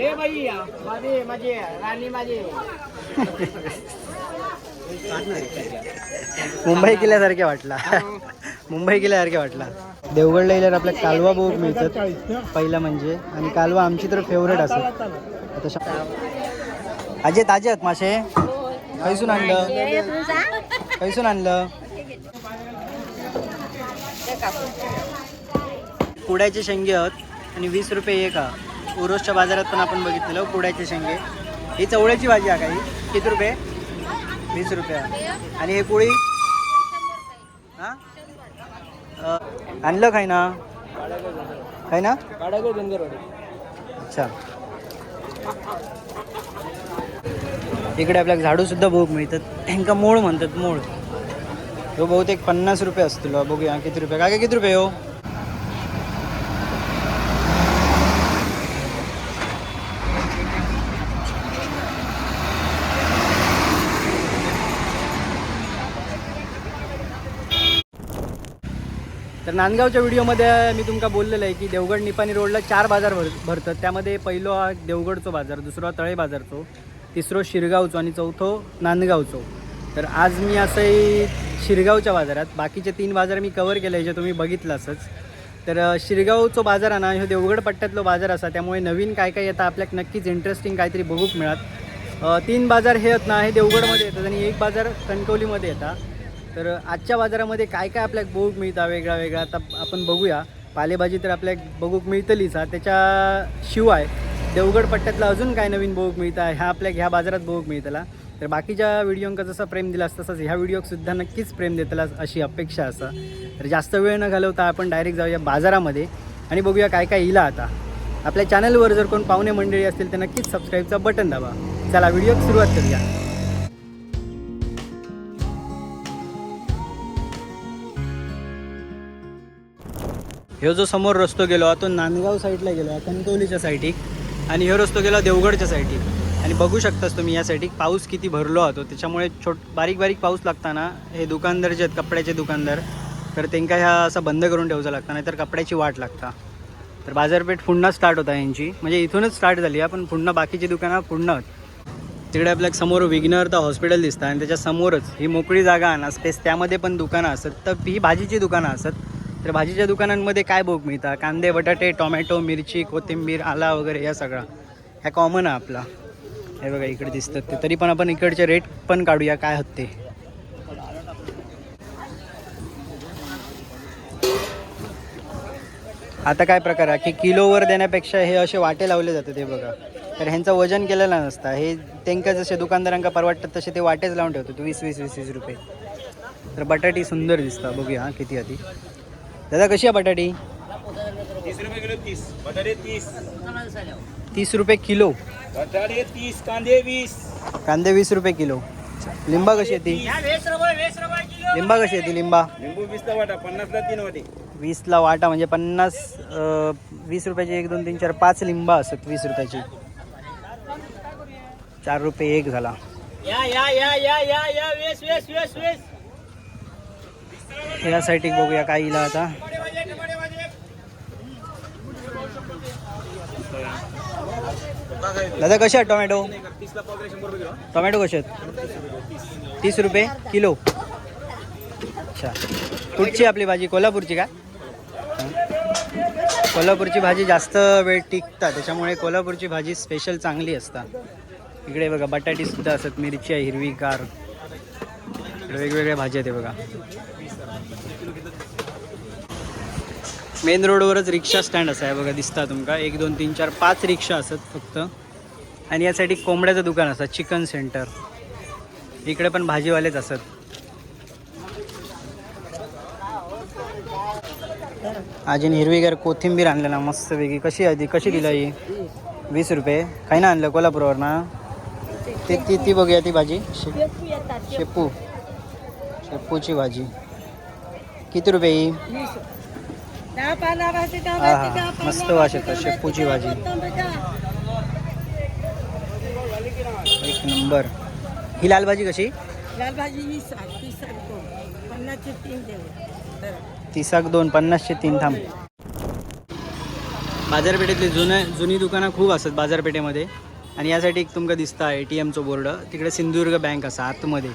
हे बाई राणी मुंबई किल्ल्यासारखे वाटला. मुंबई किल्ल्यासारखे वाटला. देवगडला गेल्यावर आपल्या कालवा बोग मिळतात. पहिला म्हणजे. आणि कालवा आमची तर फेवरेट असत आता अजय ताजे आहेत मासे. कैसून आणलं? कैसून आणलं? पुड्याचे शेंगे आहेत. आणि वीस रुपये एक हा उरोसच्या बाजारात पण आपण बघितलेलं कुड्याचे शेंगे. ही चवळ्याची भाजी आहे काही किती रुपये? वीस रुपये. आणि हे पोळी हां? आणलं काय ना? काय ना? अच्छा. इकडे आपल्याला झाडू सुद्धा भोग मिळतात. ह्यांका मूळ म्हणतात मूळ. तो बहुतेक पन्नास रुपये असतील. बघूया किती रुपये. काय काय किती रुपये हो? नांदगावच्या व्हिडिओमध्ये मी तुमका बोललेलं आहे की देवगड निपाणी रोडला चार बाजार भर भरतात. त्यामध्ये पहिलो हा देवगडचो बाजार दुसरो तळे बाजारचो तिसरो शिरगावचो आणि चौथो नांदगावचो. तर आज मी असंही शिरगावच्या बाजारात बाकीचे तीन बाजार मी कवर केले जे तुम्ही बघितलासच तर शिरगावचो बाजार आहे ना ह्यो देवगड पट्ट्यातलो बाजार असा त्यामुळे नवीन काय काय येतं आपल्याक नक्कीच इंटरेस्टिंग काहीतरी बघूक मिळत तीन बाजार हे आहेत ना हे देवगडमध्ये येतात आणि एक बाजार कणकवलीमध्ये येतात तर आजच्या बाजारामध्ये काय काय आपल्याला बघूक मिळतं वेगळा वेगळा? आता आपण बघूया. पालेभाजी तर आपल्याक बघूक मिळतलीच हा. त्याच्याशिवाय देवगड पट्ट्यातला अजून काय नवीन बघूक मिळतं? ह्या आपल्या ह्या बाजारात बघूक मिळतला. तर बाकीच्या व्हिडिओंका जसा प्रेम दिलास तसंच ह्या व्हिडिओक सुद्धा नक्कीच प्रेम देतला अशी अपेक्षा असा. तर जास्त वेळ न घालवता आपण डायरेक्ट जाऊया बाजारामध्ये आणि बघूया काय काय इला आता. आपल्या चॅनलवर जर कोण पाहुणे मंडळी असतील तर नक्कीच सबस्क्राईबचा बटन दाबा. चला व्हिडिओ सुरुवात करूया. ह्यो जो समोर रस्तो गेलो हा तो नांदगाव साईडला गेलो कणकवलीच्या साईडीक आणि ह्यो रस्तो गेला देवगडच्या साईडीक आणि बघू शकतास तुम्ही या साईडीक पाऊस किती भरलो होतो त्याच्यामुळे छोट बारीक बारीक पाऊस लागताना हे दुकानदार जे आहेत कपड्याचे दुकानदार तर त्यांना ह्या असं बंद करून ठेवचं लागतं नाहीतर कपड्याची वाट लागता. तर बाजारपेठ पुन्हा स्टार्ट होता यांची म्हणजे इथूनच स्टार्ट झाली आहे पण पुन्हा बाकीची दुकानं पुन्हा तिकडे आपल्याला समोर विघ्नहर्ता हॉस्पिटल दिसतं आणि त्याच्या समोरच ही मोकळी जागा आणा स्पेस त्यामध्ये पण दुकानं असतात. तर ही भाजीची दुकानं असतात. तर भाजीच्या दुकानांमध्ये काय बघ मिळतं कांदे बटाटे टोमॅटो मिरची कोथिंबीर आला वगैरे या सगळा. ह्या कॉमन आहे आपला. हे बघा इकडे दिसतात ते. तरी पण आपण इकडचे रेट पण काढूया काय होत. ते आता काय प्रकार आहे? की किलोवर देण्यापेक्षा हे असे वाटे लावले जातात हे बघा. तर ह्यांचं वजन केलेलं नसतं. हे त्यांका जसे दुकानदारांका परवडतात तसे ते वाटेच लावून ठेवतात. वीस वीस वीस वीस रुपये. तर बटाटी सुंदर दिसतात. बघूया किती आधी दादा कशी आहे बटाटी? तीस रुपये किलो तीस. बटाटे तीस. तीस रुपये किलो. बटाटे तीस कांदे वीस. कांदे वीस रुपये किलो. लिंबा कशी आहे ती? वीस. रुपये वीस रुपये किलो लिंबा कशी आहे ती लिंबा? लिंबू वीसचा वाटा पन्नासला तीन वाटे. वीसला वाटा म्हणजे पन्नास वीस रुपयाची एक दोन तीन चार पाच लिंबा असत वीस रुपयाची. चार रुपये एक झाला. या या या या या या वेस वेस वेस वेस. यासाठी बघूया काय इला आता. दादा कसे आहेत टोमॅटो? टोमॅटो कसे आहेत? तीस रुपये किलो. अच्छा. कुठची आपली भाजी? कोल्हापूरची का? कोल्हापूरची भाजी जास्त वेळ टिकतात त्याच्यामुळे कोल्हापूरची भाजी स्पेशल चांगली असतात. इकडे बघा बटाटी सुद्धा असतात मिरची आहे हिरवीगार. वेगवेगळ्या भाज्या आहेत बघा. मेन रोडवरच रिक्षा स्टँड असा आहे बघा दिसता तुमका. एक दोन तीन चार पाच रिक्षा असत फक्त. आणि यासाठी कोंबड्याचं दुकान असतं चिकन सेंटर. इकडे पण भाजीवालेच असत. अजून हिरवीगार कोथिंबीर आणलं ना मस्त वेगळी कशी आहे ती कशी दिला ही वीस रुपये. काही ना आणलं कोल्हापूरवर ना? ते ती ती बघूया ती भाजी. शे शेपू शेपूची भाजी. किती रुपये ही? हा हा. मस्त वास येतो शेपूची भाजी एक नंबर. ही लाल भाजी कशी लाल भाजी आहे दोन. पन्नासचे तीन देऊ. तिसाक दोन पन्नासचे तीन थांब. बाजारपेठेतली जुनं जुनी दुकानं खूप असतात बाजारपेठेमध्ये. आणि यासाठी एक तुमका दिसता ए टी एमचं बोर्ड. तिकडे सिंधुदुर्ग बँक असा आतमध्ये.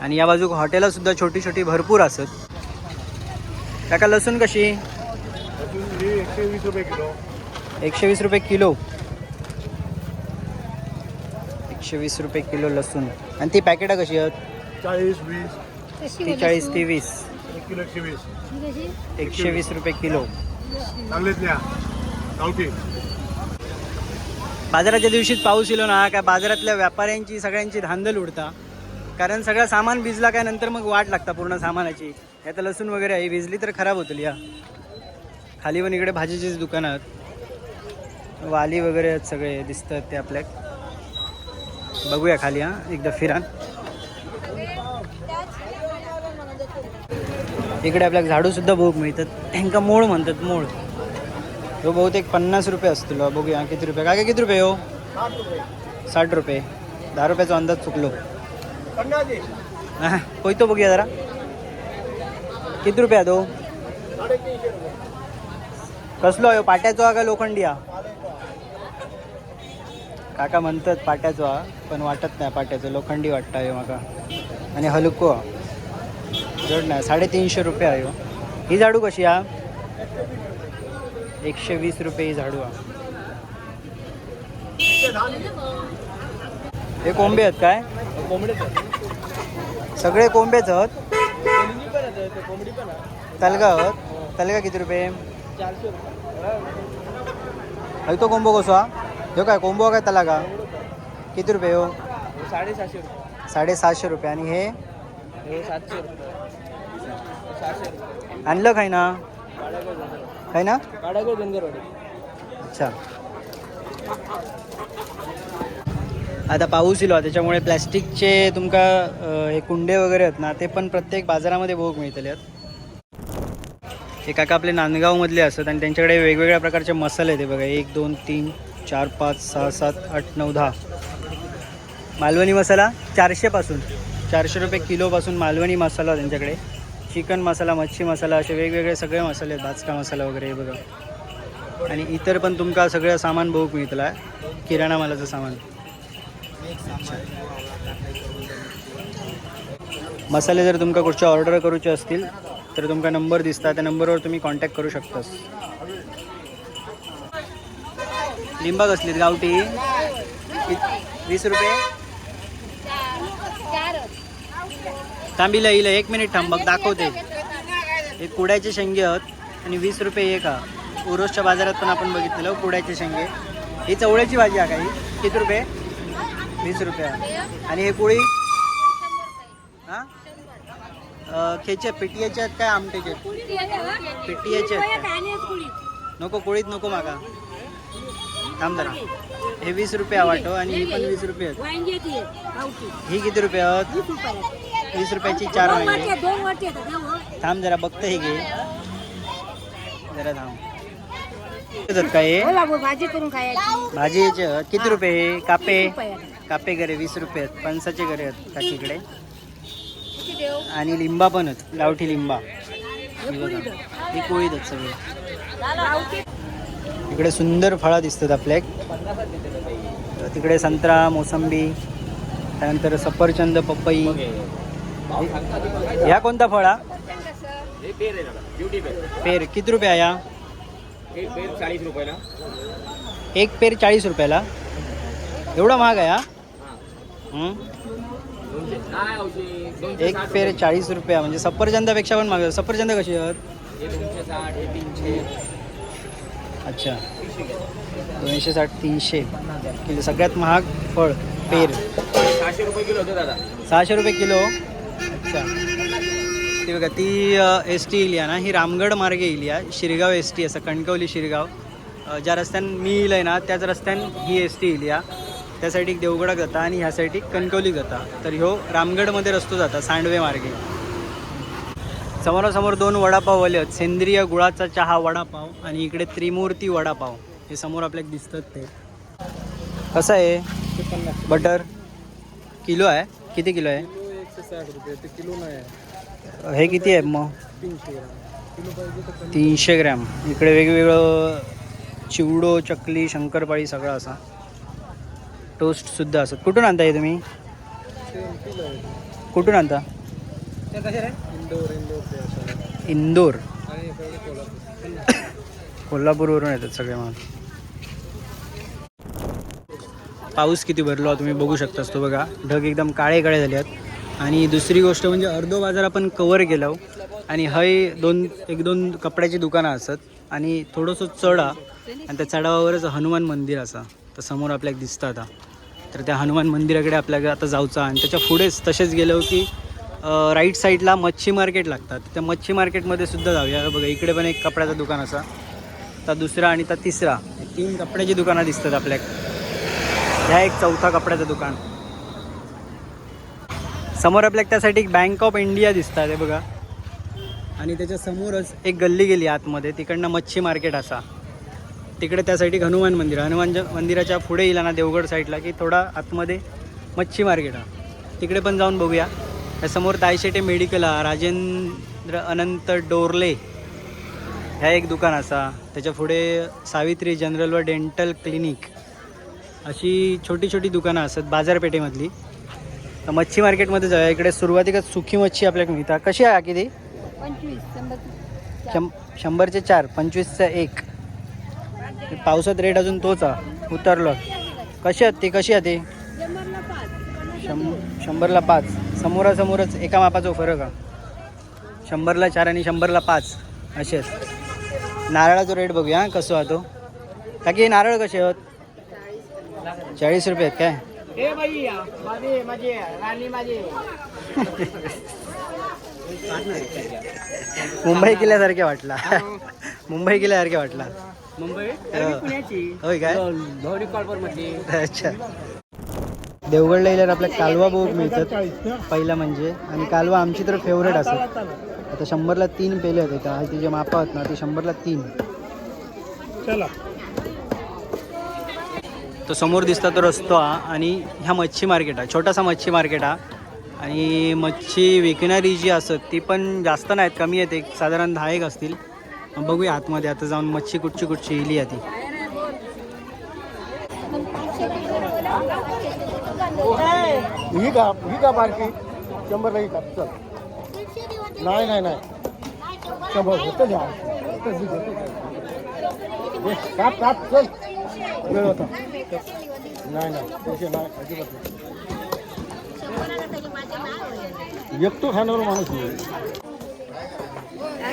आणि या बाजूक हॉटेलं सुद्धा छोटी छोटी भरपूर असत. काका लसूण कशी? एकशे वीस रुपये किलो. एकशे वीस रुपये किलो. एकशे वीस रुपये किलो लसूण. आणि ती पॅकेटा कशी आहेत? चाळीस वीस. ती चाळीस ती? वीस. एक किलो एकशे वीस. एकशे वीस रुपये किलो. चांगलेच न्या. गावठी बाजाराच्या दिवशीच पाऊस येलो ना काय बाजारातल्या व्यापाऱ्यांची सगळ्यांची धांदल उडता. कारण सगळं सामान भिजला काय नंतर मग वाट लागता पूर्ण सामानाची. आता लसूण वगैरे आहे भिजली तर खराब होतील या. खाली पण इकडे भाजीचीच दुकानं आहेत. वाली वगैरे आहेत सगळे दिसतात ते आपल्या बघूया खाली हां एकदा फिरा इकडे आपल्याला झाडू सुद्धा भोग मिळतात. ह्यांका मोळ म्हणतात मोळ. तो बहुतेक पन्नास रुपये असतील. बघूया किती रुपये? काय काय किती रुपये हो? साठ रुपये. दहा रुपयाचा अंदाज चुकलो. हा, तो बघूया जरा. किती रुपये तो हो? कसलो आहे? पाट्याचो हा का लोखंडी हा काका म्हणतात पाट्याचो हा पण वाटत नाही पाट्याचो. लोखंडी वाटतं आहे माका. आणि हलको जड नाही. साडेतीनशे रुपये आहे हो. ही. झाडू कशी हा एकशे वीस रुपये ही झाडू हा हे कोंबे आहेत काय? सगळे कोंबेच आहेत. तलगा आहेत. तलगा किती रुपये? तो कोंबो कसो हा? ह्यो काय कोंबो काय तलागा किती रुपये हो साडेसहाशे रुपये. साडेसहाशे रुपये. आणि हे? सातशे रुपये. रुपये. आणलं काय ना? काय ना? अच्छा. आता पाऊस इलो त्याच्यामुळे प्लॅस्टिकचे तुमका हे कुंडे वगैरे आहेत ना ते पण प्रत्येक बाजारामध्ये भोग मिळतले आहेत. हे काका आपले नांदगावमधले असतात आणि त्यांच्याकडे वेगवेगळ्या प्रकारचे मसाले आहेत. बघा एक दोन तीन चार पाच सहा सात आठ नऊ दहा. मालवणी मसाला चारशेपासून चारशे रुपये किलोपासून मालवणी मसाला त्यांच्याकडे. चिकन मसाला मच्छी मसाला असे वेगवेगळे सगळे मसाले आहेत भाजका मसाला वगैरे हे बघा. आणि इतर पण तुमका सगळं सामान बघूक मिळतला किराणा मालाचं सामान. मसाले जर तुमका कुठच्या ऑर्डर करूचे असतील तर तुमका नंबर दिसता त्या नंबरवर तुम्ही कॉन्टॅक्ट करू शकतास. लिंबा कसलीत गावठी? वीस रुपये? थांबिला येईल एक मिनिट थांब बघ दाखवते. एक कुड्याचे शेंगे आहेत आणि वीस रुपये एक हा. उरोसच्या बाजारात पण आपण बघितलेलं कुड्याचे शेंगे. ही चवळ्याची भाजी आहे काही किती रुपये? वीस रुपये. आणि हे पोळी हां? खेचे पिटियाचे आहेत काय आमटेचे? पिटियाचे आहेत नको कुळीत नको मागा. थांब जरा. हे वीस रुपये वाटो आणि ही पण वीस रुपये ही किती रुपये आहेत? वीस रुपयाची चार वांगे. थांब जरा बघतं हे घे. जरा थांब. काय हे? भाजी करून भाजी किती रुपये हे? कापे? कापे गरे वीस रुपये आहेत. फणसाचे गरे आहेत काकीकडे किती आणि लिंबा पण आहेत. गावठी लिंबा. हे कोळीत आहेत सगळे. इकडे सुंदर फळं दिसतात आपल्या तिकडे संत्रा मोसंबी त्यानंतर सफरचंद पपई. ह्या कोणता फळ पेर आहे दादा. Beauty pear. पेर. किती रुपये आहे या? एक पेर चाळीस रुपयाला. एक पेर चाळीस रुपयाला. एवढा महाग आहे हा हं? दोनशे काय औषधी दोनशे एक रुपये. चाळीस रुपया म्हणजे सफरचंदापेक्षा पण आहे. सफरचंद कशी आहेत? अच्छा. दोनशे साठ तीनशे. किलो सगळ्यात महाग फळ पेर. सहाशे रुपये किलो होते दादा. सहाशे रुपये किलो. अच्छा. ती बघा ती एस टी येईल ना ही रामगड मार्गे येईल या शिरगाव एस टी असं कणकवली शिरगाव. ज्या रस्त्यान मी येईल आहे ना त्याच रस्त्यान ही एस टी येईल या त्या साईड देवगडाक जाता आणि ह्या साईड कणकवली जाता. तर ह्यो रामगडमध्ये रस्तो जाता सांडवे मार्गे. समोरासमोर दोन वडापाव आहेत सेंद्रिय गुळाचा चहा वडापाव आणि इकडे त्रिमूर्ती वडापाव. हे समोर आपल्याला दिसतात ते. कसं आहे? बटर? किलो आहे. किती किलो आहे? किलो नाही हे किती आहे मग? तीनशे तीनशे ग्रॅम. इकडे वेगवेगळं चिवडो चकली शंकरपाळी सगळं असा. टोस्टसुद्धा असत कुठून आणता हे तुम्ही? कुठून आणता? इंदोर. कोल्हापूरवरून येतात सगळे माल. पाऊस किती भरला तुम्ही बघू शकतास तो बघा. ढग एकदम काळे काळे झाले आहेत. आणि दुसरी गोष्ट म्हणजे अर्धो बाजार आपण कवर केला हो. आणि हय दोन एक दोन कपड्याची दुकानं असत आणि थोडंसं चढा. आणि त्या चढावावरच हनुमान मंदिर असा. तर समोर आपल्याला दिसतं आता. तर त्या हनुमान मंदिराकडे आपल्याला आता जाऊचा आणि त्याच्या पुढेच तसेच गेलो की राईट साईडला मच्छी मार्केट लागतात. त्या मच्छी मार्केटमध्ये सुद्धा जाऊया. बघा इकडे पण एक कपड्याचं दुकान असा. तर दुसरा आणि तर तिसरा. तीन कपड्याची दुकानं दिसतात आपल्याक. ह्या एक चौथा कपड्याचं दुकान. समोर आपल्याक त्यासाठी एक बँक ऑफ इंडिया दिसतात हे बघा. आणि त्याच्या समोरच एक गल्ली गेली आतमध्ये. तिकडनं मच्छी मार्केट असा. तिकडे त्यासाठी हनुमान मंदिर हनुमान ज- मंदिराच्या पुढे येईल ना देवगड साईडला की थोडा आतमध्ये मच्छी मार्केट हा. तिकडे पण जाऊन बघूया. त्यासमोर दायशेटे मेडिकल हा. राजेंद्र अनंत डोरले ह्या एक दुकान असा. त्याच्या पुढे सावित्री जनरल व डेंटल क्लिनिक अशी छोटी छोटी दुकानं असतात बाजारपेठेमधली. तर मच्छी मार्केटमध्ये जाऊया. इकडे सुरुवातीलाच सुकी मच्छी आपल्याला मिळतात कशी आहे किती शं शंभरचे चार पंचवीसचा एक. पावसात रेट अजून तोच हा उतरलो. कशी आहेत ते? कशी आहे ते? शं शंभरला पाच. समोरासमोरच एका मापाचा फरक हा शंभरला चार आणि शंभरला पाच. असे आहेत नारळाचा रेट बघूया. कसं हा तो? काकी नारळ कसे आहेत? चाळीस रुपये आहेत काय? मुंबई किल्ल्यासारखे वाटला. मुंबई किल्ल्यासारखे वाटला. मुंबई. पुण्याची. होय काय? धवडी कॉर्परमध्ये अच्छा. देवगडला गेल्यावर आपल्या कालवा बोग मिळतात. पहिला म्हणजे. आणि कालवा आमची तर फेवरेट असत आता शंभरला तीन पेले होते का? ती जे मापा आहेत ना ते शंभरला तीन. चला. तो समोर दिसता तो रस्तो हा. आणि ह्या मच्छी मार्केट हा. छोटासा मच्छी मार्केट हा. आणि मच्छी विकणारी जी असत ती पण जास्त नाहीत. कमी आहेत. एक साधारण दहा एक असतील. बघूया आतमध्ये. आता जाऊन मच्छी कुठची कुठची इली आहे ती ही का? ही का बारकी? शंभरला ही का? चल. नाही नाही नाही. शंभर होतं घ्या. काप काप चल. वेळ होता. नाही नाही. पैसे नाही अजिबात नाही. एकटो खाण्यावर माणूस नाही.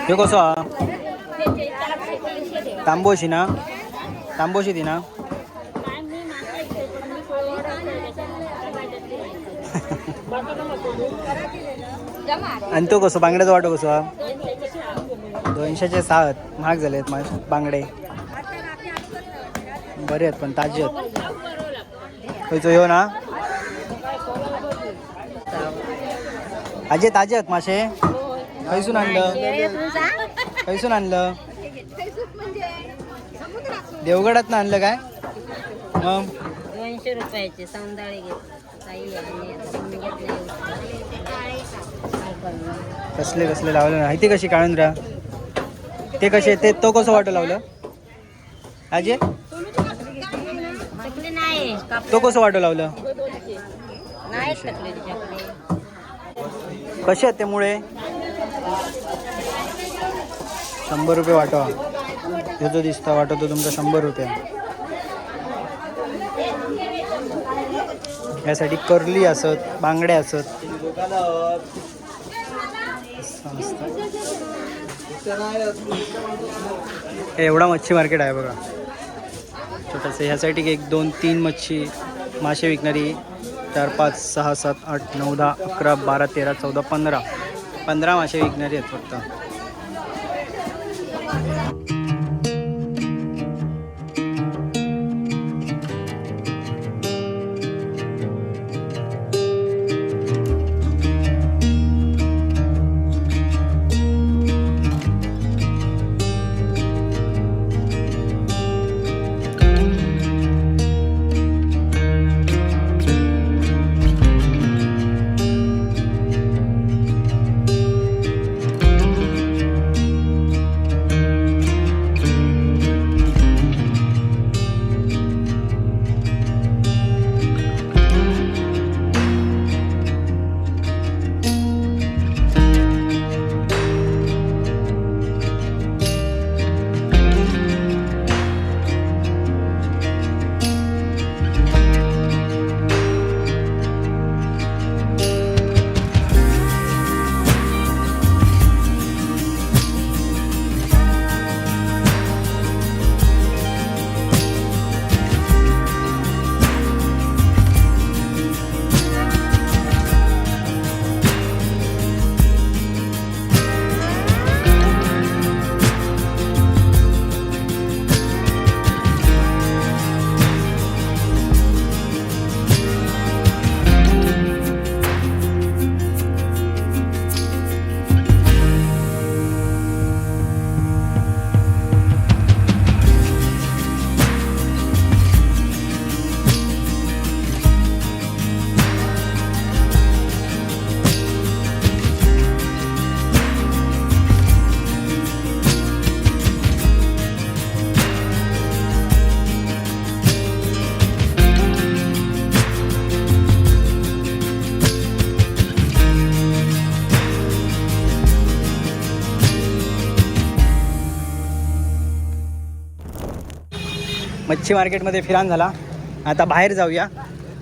हे कसं? तांबोशी ना? तांबोशी ती ना? आणि तो कसो बांगड्याचा वाटो कसो? हा दोनशेचे सात. महाग झाले आहेत माझे बांगडे. बरे आहेत पण ताजे आहेत. खंयचो येऊ ना? आजे ताजे आहेत मासे. खैसून आणलं खैसून आणलं? देवगडात आणलं काय? मग? दोनशे रुपयाचे सौंदाळे कसले कसले लावलं? ना ती कशी काढून राहा ते कसे ते तो कसं वाटं लावलं? आजे? तो कसं वाटं लावलं? कसे आहेत ते मुळे? शंभर रुपये वाटवा. हे जो दिसता वाटो तो तुमचा शंभर रुपये. यासाठी कर्ली असत बांगडे असत. एवढा मच्छी मार्केट आहे बघा. छोटंसं ह्यासाठी एक दोन तीन मच्छी मासे विकणारी चार पाच सहा सात आठ नऊ दहा अकरा बारा तेरा चौदा पंधरा. पंधरा मासे विकणारी आहेत फक्त. मच्छी मार्केटमध्ये फिरान झाला. आता बाहेर जाऊया.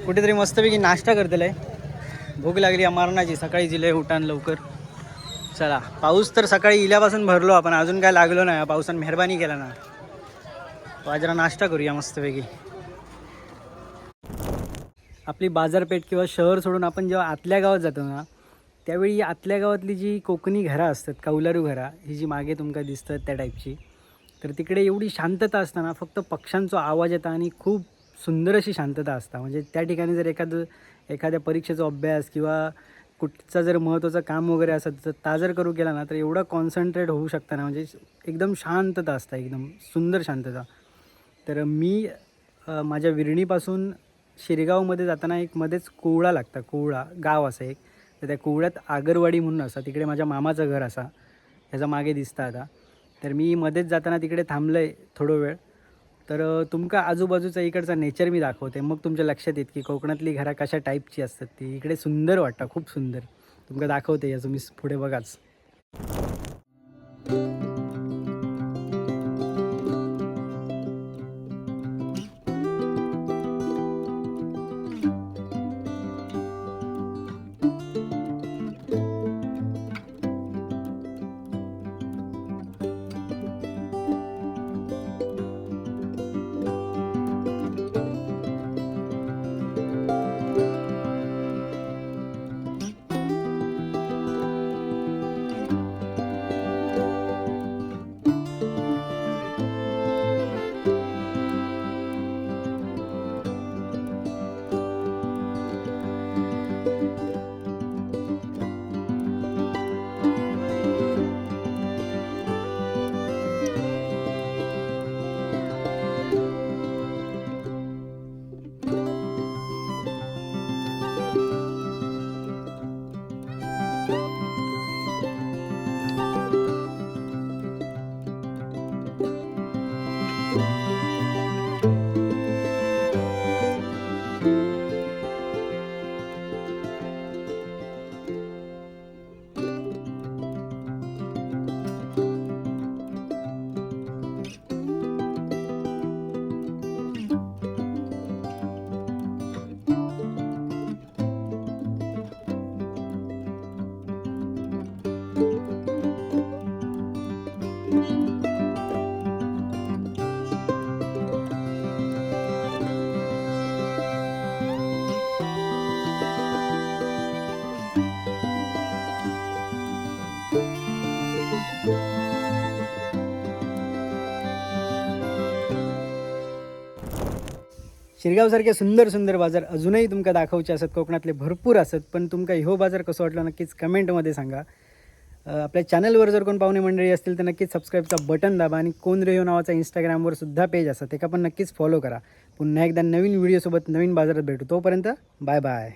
कुठेतरी मस्तपैकी नाश्ता करतलं आहे भूक लागली अमरनाची सकाळी जिले उठान लवकर. चला पाऊस तर सकाळी इल्यापासून भरलो आपण. अजून काय लागलो नाही. पावसानं मेहरबानी केला ना. बाजरा नाश्ता करूया मस्तपैकी. आपली बाजारपेठ किंवा शहर सोडून आपण जेव्हा आतल्या गावात जातो ना त्यावेळी आतल्या गावातली जी कोकणी घरं असतात कौलारू घरा ही जी मागे तुमका दिसतात त्या टाईपची तर तिकडे एवढी शांतता असताना फक्त पक्ष्यांचा आवाज येता आणि खूप सुंदर अशी शांतता असता. म्हणजे त्या ठिकाणी जर एखादं एखाद्या परीक्षेचा अभ्यास किंवा कुठचं जर महत्त्वाचं काम वगैरे असत तर ता जर करू केला ना तर एवढं कॉन्सन्ट्रेट होऊ शकता ना. म्हणजे एकदम शांतता असता एकदम सुंदर शांतता. तर मी माझ्या विरणीपासून शिरगावमध्ये जाताना एक मध्येच कोवळा लागता कोवळा गाव असं एक. तर त्या कोवळ्यात आगरवाडी म्हणून असा तिकडे माझ्या मामाचं घर असा. ह्याचा मागे दिसता आता. तर मी मध्येच जाताना तिकडे थांबलं आहे थोडं वेळ. तर तुमका आजूबाजूचा इकडचा नेचर मी दाखवते. मग तुमच्या लक्षात येत की कोकणातली घरा कशा टाईपची असतात ती. इकडे सुंदर वाटतं खूप सुंदर. तुमका दाखवते याचं मी पुढे बघाच. Música शिरगावसारखे सुंदर सुंदर बाजार अजूनही तुमका दाखवचे असत कोकणातले भरपूर असत पण तुमका ह्यो बाजार कसं वाटलं नक्कीच कमेंटमध्ये सांगा. आपल्या चॅनलवर जर कोण पाहुणे मंडळी असतील तर नक्कीच सबस्क्राईबचा बटन दाबा आणि कोण रेहो नावाचा इंस्टाग्रामवर सुद्धा पेज असतं ते पण नक्कीच फॉलो करा. पुन्हा एकदा नवीन व्हिडिओसोबत नवीन बाजारात भेटू. तोपर्यंत बाय बाय